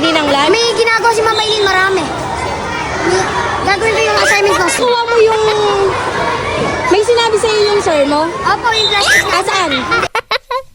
din kaninang live? May ginagawa si Mama Eileen marami. May, gagawin ko yung assignment ko. Kuha mo yung... May sinabi sa'yo yung sir mo? Opo, yung plastic. Asaan?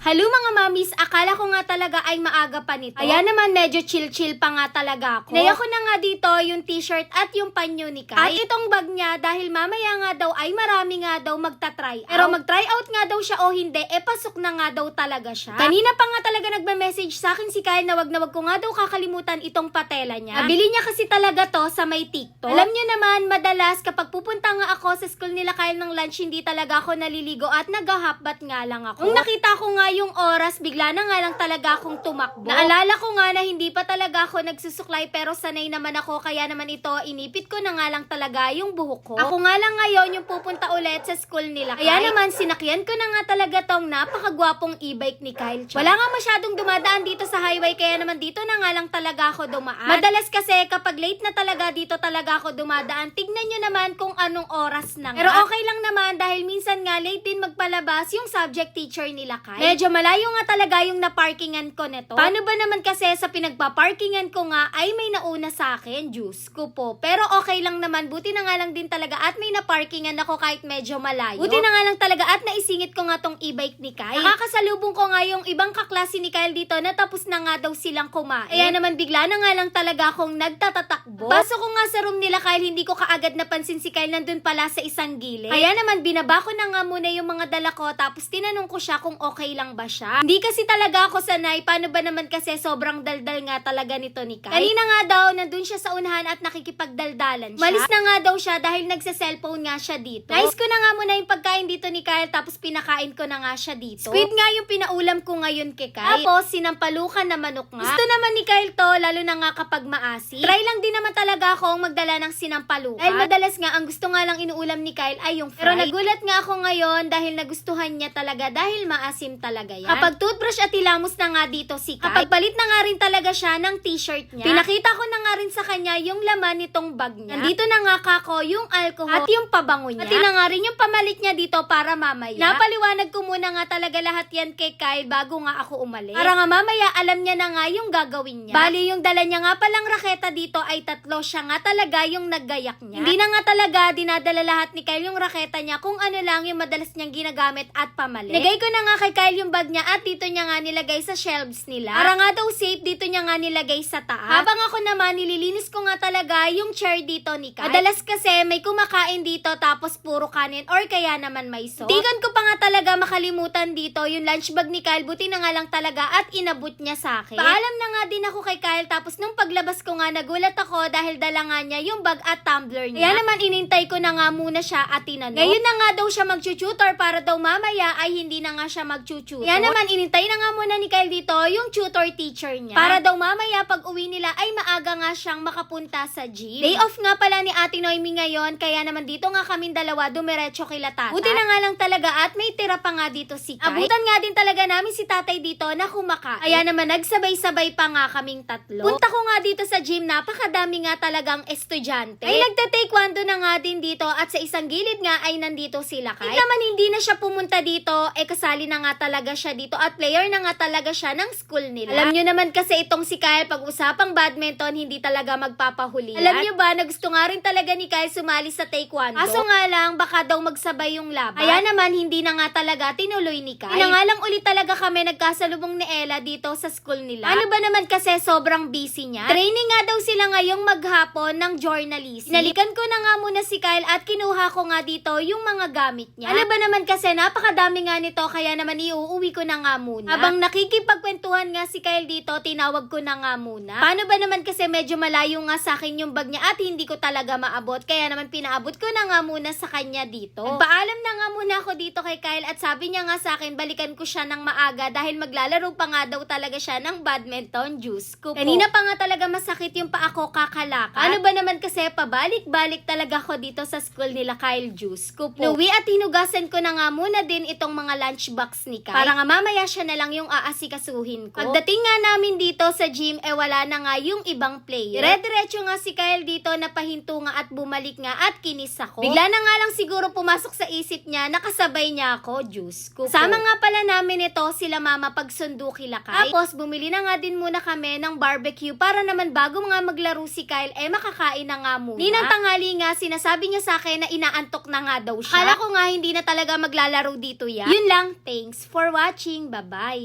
Halo mga mamis, akala ko nga talaga ay maaga pa nito. Kaya naman medyo chill-chill pa nga talaga ako. Naya ko na nga dito yung t-shirt at yung panyo ni Kai. At itong bag niya dahil mamaya nga daw ay marami nga daw magta-try out. Pero mag-try out nga daw siya o hindi, e pasok na nga daw talaga siya. Kanina pa nga talaga nagme-message sa akin si Kyle na wag na wag ko nga daw kakalimutan itong patela niya. Nabili niya kasi talaga to sa may TikTok. Alam niyo naman, madalas kapag pupunta nga ako sa school nila Kyle ng lunch, hindi talaga ako naliligo at nag-hapbat nga lang ako. Nung nakita ko nga yung oras, bigla na nga lang talaga akong tumakbo. Naalala ko nga na hindi pa talaga ako nagsusuklay pero sanay naman ako kaya naman ito, inipit ko na nga lang talaga yung buhok ko. Ako nga lang ngayon yung pupunta ulit sa school nila. Kaya naman sinakyan ko na nga talaga tong napakagwapong e-bike ni Kyle. Chan. Wala nga masyadong dumadaan dito sa highway kaya naman dito na nga lang talaga ako dumaan. Madalas kasi kapag late na talaga dito talaga ako dumadaan, tignan nyo naman kung anong oras na nga. Pero okay lang naman dahil minsan nga late din magpalabas yung subject teacher nila Kyle. Medyo malayo nga talaga yung naparkingan ko neto. Paano ba naman kasi sa pinagpaparkingan ko nga ay may nauna sa akin, Diyos ko po. Pero okay lang naman, buti na nga lang din talaga at may naparkingan ako kahit medyo malayo. Buti na nga lang talaga at naisingit ko nga tong e-bike ni Kyle. Nakakasalubong ko nga yung ibang kaklase ni Kyle dito na tapos na nga daw silang kumain. Kaya naman bigla na nga lang talaga akong nagtatatakbo. Pasok ko nga sa room nila Kyle, hindi ko kaagad napansin si Kyle nandun pala sa isang gilid. Kaya naman binaba ko na nga muna yung mga dala ko tapos tinanong ko siya kung okay lang ba siya. Hindi kasi talaga ako sanay. Paano ba naman kasi sobrang daldal nga talaga nito ni Kyle. Kanina nga daw, nandun siya sa unahan at nakikipagdaldalan siya. Malis na nga daw siya dahil nagsa-cellphone nga siya dito. Nice ko na nga muna yung pagkain dito ni Kyle tapos pinakain ko na nga siya dito. Squid nga yung pinaulam ko ngayon kay Kyle. Tapos sinampalukan na manok nga. Gusto naman ni Kyle to, lalo na nga kapag maasi. Try lang din naman talaga akong magdala ng sinampalukan. Dahil madalas nga, ang gusto nga lang inuulam ni Kyle ay yung fry. Pero nagulat nga ako ngayon dahil nagustuhan niya talaga dahil maasim talaga yan. Kapag toothbrush at ilamos na nga dito si Kyle, kapag palit na nga rin talaga siya ng t-shirt niya, pinakita ko na nga rin sa kanya yung laman nitong bag niya. Nandito na nga kako yung alcohol at yung pabango niya. At na nga rin yung pamalit niya dito para mamaya. Napaliwanag ko muna nga talaga lahat yan kay Kyle bago nga ako umalis. Para nga mamaya alam niya na nga yung gagawin niya. Bali yung dala niya nga palang raketa dito ay tatlo. Siya nga talaga yung naggayak niya. Hindi na nga talaga dinadala lahat ni Kyle yung raketa niya kung ano lang yung madalas niyang ginagamit at pamalit. Nagay ko na nga kay Kyle yung bag niya at dito niya nga nilagay sa shelves nila. Para nga daw safe dito niya nga nilagay sa taas. Habang ako naman nililinis ko nga talaga yung chair dito ni Kyle. Madalas kasi may kumakain dito tapos puro kanin or kaya naman may sauce. Tigan ko pa nga talaga makalimutan dito yung lunch bag ni Kyle. Buti na nga lang talaga at inabot niya sa akin. Paalam na nga din ako kay Kyle tapos nung paglabas ko nga nagulat ako dahil dala nga niya yung bag at tumbler niya. Kaya naman inintay ko na nga muna siya at tinanong. Ngayon na nga daw siya mag-tutor para daw mamaya ay hindi na nga siya mag-tutor. Kaya naman inintay na nga muna ni Kyle dito yung tutor teacher niya. Para daw mamaya pag uwi nila ay maaga nga siyang makapunta sa gym. Day off nga pala ni Ate Noemi ngayon kaya naman dito nga kaming dalawa dumiretso kay Latata. Buti na nga lang talaga at may tira pa nga dito si Kai. Abutan nga din talaga namin si tatay dito na kumakain. Kaya naman nagsabay-sabay pa nga kaming tatlo. Punta ko nga dito sa gym, napakadami nga talagang estudyante. Ay nagte-taekwondo na nga din dito at sa isang gilid nga ay nandito sila Kai. naman hindi na siya pumunta dito, eh kasali na nga talaga siya dito at player na nga talaga siya ng school nila. Alam nyo naman kasi itong si Kyle pag usapang badminton, hindi talaga magpapahuli. Alam nyo ba, na gusto nga rin talaga ni Kyle sumali sa taekwondo. Aso nga lang, baka daw magsabay yung laban. Kaya naman, hindi na nga talaga tinuloy ni Kyle. Kaya nga lang ulit talaga kami nagkasalubong ni Ella dito sa school nila. Ano ba naman kasi sobrang busy niya? Training nga daw sila ngayong maghapon ng journalism. Inalikan ko na nga muna si Kyle at kinuha ko nga dito yung mga gamit niya. Ano ba naman kasi napakadami nga nito kaya naman iuuwi ko na nga muna. Habang nakikipagkwentuhan nga si Kyle dito, tinawag ko na nga muna. Paano ba naman kasi medyo malayo nga sa akin yung bag niya at hindi ko talaga maabot. Kaya naman pinaabot ko na nga muna sa kanya dito. Nagpaalam na nga muna ako dito kay Kyle at sabi niya nga sa akin balikan ko siya ng maaga dahil maglalaro pa nga daw talaga siya ng badminton juice ko po. Kanina pa nga talaga masakit yung pa ako kakalakat. Ano ba naman kasi pabalik-balik talaga ako dito sa school nila Kyle Juice ko po. Nuwi at hinugasan ko na nga muna din itong mga lunchbox ni Kyle. Para nga mamaya siya na lang yung aasikasuhin ko. Pagdating nga namin dito sa gym, eh wala na nga yung ibang player. Dire-diretso nga si Kyle dito na pahinto nga at bumalik nga at kinis ako. Bigla na nga lang siguro pumasok sa isip niya, nakasabay niya ako, Diyos ko. Sama nga pala namin ito, sila mama pagsundo kila Kyle. Tapos, bumili na nga din muna kami ng barbecue para naman bago nga maglaro si Kyle, eh makakain na nga muna. Ninang tanghali nga, sinasabi niya sa akin na inaantok na nga daw siya. Kala ko nga hindi na talaga maglalaro dito yan. Yun lang, thanks for watching, Bye!